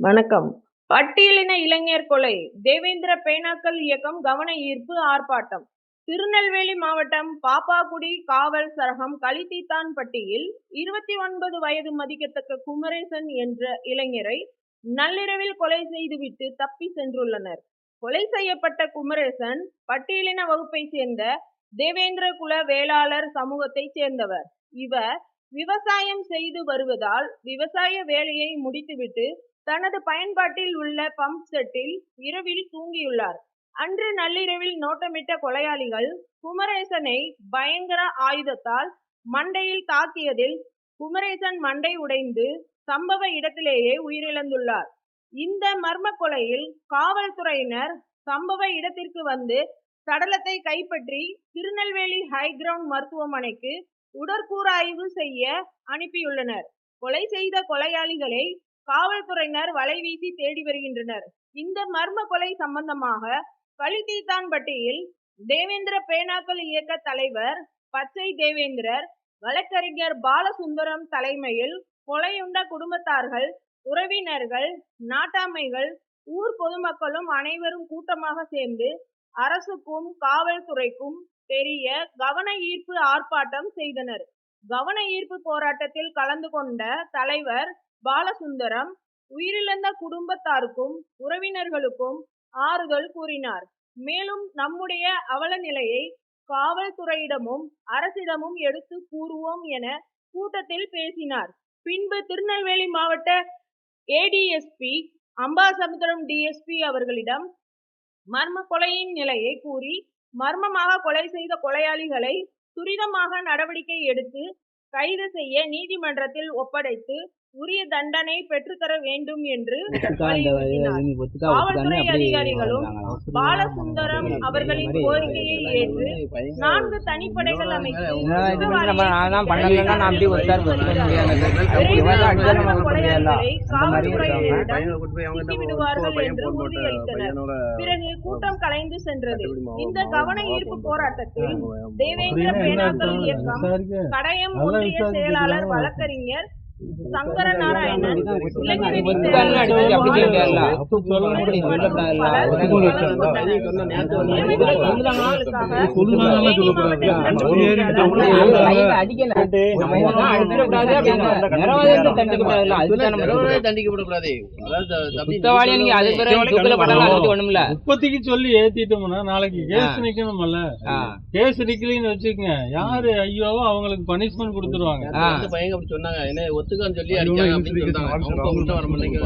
வணக்கம். பட்டியலின இளைஞர் கொலை. தேவேந்திர பேனாக்கல் இயக்கம் கவன ஈர்ப்பு ஆர்ப்பாட்டம். திருநெல்வேலி மாவட்டம் பாப்பாக்குடி காவல் சரகம் களித்தீத்தான்பட்டியில் இருபத்தி ஒன்பது வயது மதிக்கத்தக்க குமரேசன் என்ற இளைஞரை நள்ளிரவில் கொலை செய்துவிட்டு தப்பி சென்றுள்ளனர். கொலை செய்யப்பட்ட குமரேசன் பட்டியலின வகுப்பை சேர்ந்த தேவேந்திர குல வேளாளர் சமூகத்தை சேர்ந்தவர். இவர் விவசாயம் செய்து வருவதால் விவசாய வேலையை முடித்துவிட்டு தனது பயன்பாட்டில் உள்ள பம்ப் செட்டில் இரவில் தூங்கியுள்ளார். அன்று நள்ளிரவில் நோட்டமிட்ட கொலையாளிகள் குமரேசனை பயங்கர ஆயுதத்தால் மண்டையில் தாக்கியதில் குமரேசன் மண்டை உடைந்து சம்பவ இடத்திலேயே உயிரிழந்துள்ளார். இந்த மர்ம கொலையில் காவல்துறையினர் சம்பவ இடத்திற்கு வந்து சடலத்தை கைப்பற்றி திருநெல்வேலி ஹைகிரவுண்ட் மருத்துவமனைக்கு உடற்கூறாய்வு செய்ய அனுப்பியுள்ளனர். கொலை செய்த கொலையாளிகளை காவல்துறையினர் வலைவீசி தேடி வருகின்றனர். இந்த மர்ம கொலை சம்பந்தமாக களித்தீத்தான்பட்டியில் தேவேந்திர பேனாக்கள் இயக்க தலைவர் பச்சை தேவேந்திரர் வழக்கறிஞர் பாலசுந்தரம் தலைமையில் கொலையுண்ட குடும்பத்தார்கள் உறவினர்கள் நாட்டாமைகள் ஊர் பொதுமக்களும் அனைவரும் கூட்டமாக சேர்ந்து அரசுக்கும் காவல்துறைக்கும் பெரிய கவன ஈர்ப்பு ஆர்ப்பாட்டம் செய்தனர். கவன ஈர்ப்பு போராட்டத்தில் கலந்து கொண்ட தலைவர் பாலசுந்தரம் உயிரிழந்த குடும்பத்தாருக்கும் உறவினர்களுக்கும் ஆறுதல் கூறினார். மேலும் நம்முடைய அவல நிலையை காவல்துறையிடமும் அரசிடமும் எடுத்து கூறுவோம் என கூட்டத்தில் பேசினார். பின்பு திருநெல்வேலி மாவட்ட ஏடிஎஸ்பி அம்பாசமுத்திரம் டிஎஸ்பி அவர்களிடம் மர்ம கொலையின் நிலையை கூறி மர்மமாக கொலை செய்த கொலையாளிகளை துரிதமாக நடவடிக்கை எடுத்து கைது செய்ய நீதிமன்றத்தில் ஒப்படைத்து உரிய தண்டனை பெற்றுத்தர வேண்டும் என்று காவல்துறை அதிகாரிகளும் பாலசுந்தரம் அவர்களின் கோரிக்கையை ஏற்று நான்கு தனிப்படைகள் அமைத்து கொலையாளிகளை காவல்துறையினரிடம் விடுவார்கள் என்று உறுதியளித்தனர். பிறகு கூட்டம் கலைந்து சென்றது. இந்த கவன ஈர்ப்பு போராட்டத்தில் தேவேந்திர பேனாக்கள் இயக்கம் கடையம் ஒன்றிய செயலாளர் வழக்கறிஞர் சங்கர நாராயணன் முப்பத்திக்கு சொல்லி ஏத்திட்டோம்னா நாளைக்கு கேஸ் நிக்கணும்ல கேஸ் நிக்கலன்னு வச்சுக்கோங்க யாரு ஐயோவோ அவங்களுக்கு பனிஷ்மெண்ட் கொடுத்துருவாங்க அந்த பையங்க அப்படி சொன்னாங்க என்ன ஒத்துக்கான்னு சொல்லி அடிச்சாங்க அப்படின்னு சொன்னாங்க அவங்க கூப்பிட்டு வர மாட்டேங்க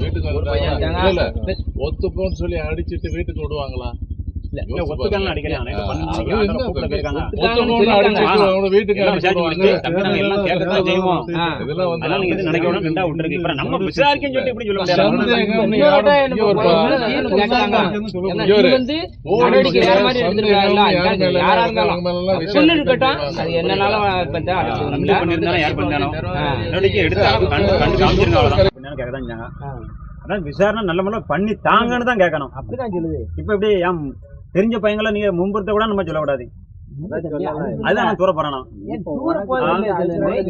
வீட்டுக்கு. ஒத்துப்போன்னு சொல்லி அடிச்சிட்டு வீட்டுக்கு விடுவாங்களா? ஒத்துக்கலாம் ரெண்டா விட்டுருக்கு இப்ப நம்ம விசாரிக்கன்னு எப்படி சொல்ல சொல்லு விசாரணை நல்ல முறையில் பண்ணி தாங்கன்னு தான் கேட்கணும் அப்படிதான் சொல்லுது இப்ப இப்படி ஏன் தெரிஞ்ச பையங்களை நீங்க முன்புறத்த கூட நம்ம சொல்லக்கூடாது. அதுதான் நான் தூர போறேன்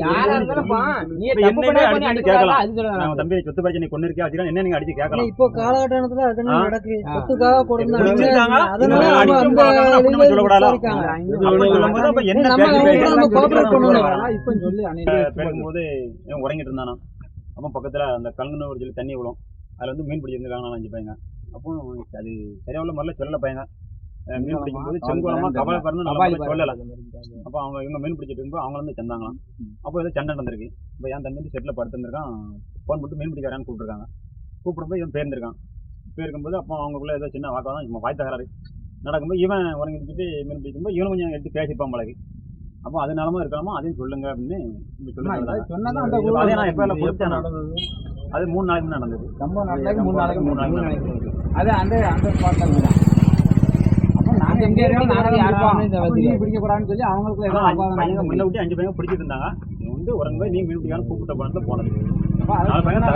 யாரா இருந்தாலும் பா, நீ இப்ப தப்பு என்னையே பண்ணா பண்ணி அடிச்சு அடிக்கலாம் கேட்கலாம். அது சொல்லலாம் நான் தம்பி சொத்து பிரச்சனை கொண்டு இருக்கா வச்சுக்கலாம் என்ன நீங்க அடிச்சு கேட்கலாம். இப்போ காலகட்டத்துல. நடக்கு சொத்துக்காக கொடுத்தாங்க என்ன. பேசும்போது உறங்கிட்டு இருந்தானா? அப்போ பக்கத்துல அந்த கல்லுன்னு சொல்லி தண்ணி விழும். அதுல வந்து மீன் பிடிச்சிருந்துருக்காங்க அஞ்சு பையங்க. அப்போ அது சரியா உள்ள முறையில் சொல்லல பையங்க. மீன் பிடிக்கும் போது செங்குளமா கவலை பறந்து நல்லா சொல்லல. அப்போ அவங்க இவங்க மீன் பிடிச்சிட்டு இருக்கும்போது அவங்க வந்து செந்தாங்களாம் அப்போ ஏதோ சண்டை நடந்திருக்கு. இப்போ என் தம்பி வந்து செட்டில் படுத்துருந்துருக்கான் ஃபோன் போட்டு மீன் பிடிக்க வரான்னு கூப்பிட்டுருக்காங்க. கூப்பிடும்போது இவன் பேர்ந்திருக்கான். பேருக்கும்போது அப்போ அவங்களுக்குள்ள ஏதோ சின்ன வாக்கம் சும்மா வாய் தகராறு நடக்கும்போது இவன் உறங்கி பிடிச்சிட்டு மீன் பிடிக்கும்போது இவனும் கொஞ்சம் எடுத்து பேசிப்பான் பழகி அப்போ அதனாலமா இருக்கலாமா? அதையும் சொல்லுங்க அப்படின்னு சொல்லுங்க அதே நான் எப்போ கொடுத்தேன். அது மூணு நாளைக்கு நடந்தது. மூணு நாளைக்கு மூணு நாளைக்கு மூணு நாளைக்கு. அது அந்த அந்த கூடாதுன்னு சொல்லி அவங்களுக்கு முன்ன விட்டு அஞ்சு பையன் பிடிச்சிட்டு இருந்தாங்க வந்து உறங்க போய் நீ மீன் பிடிக்கான்னு கூப்பிட்ட போனது போனது நாலு பையன்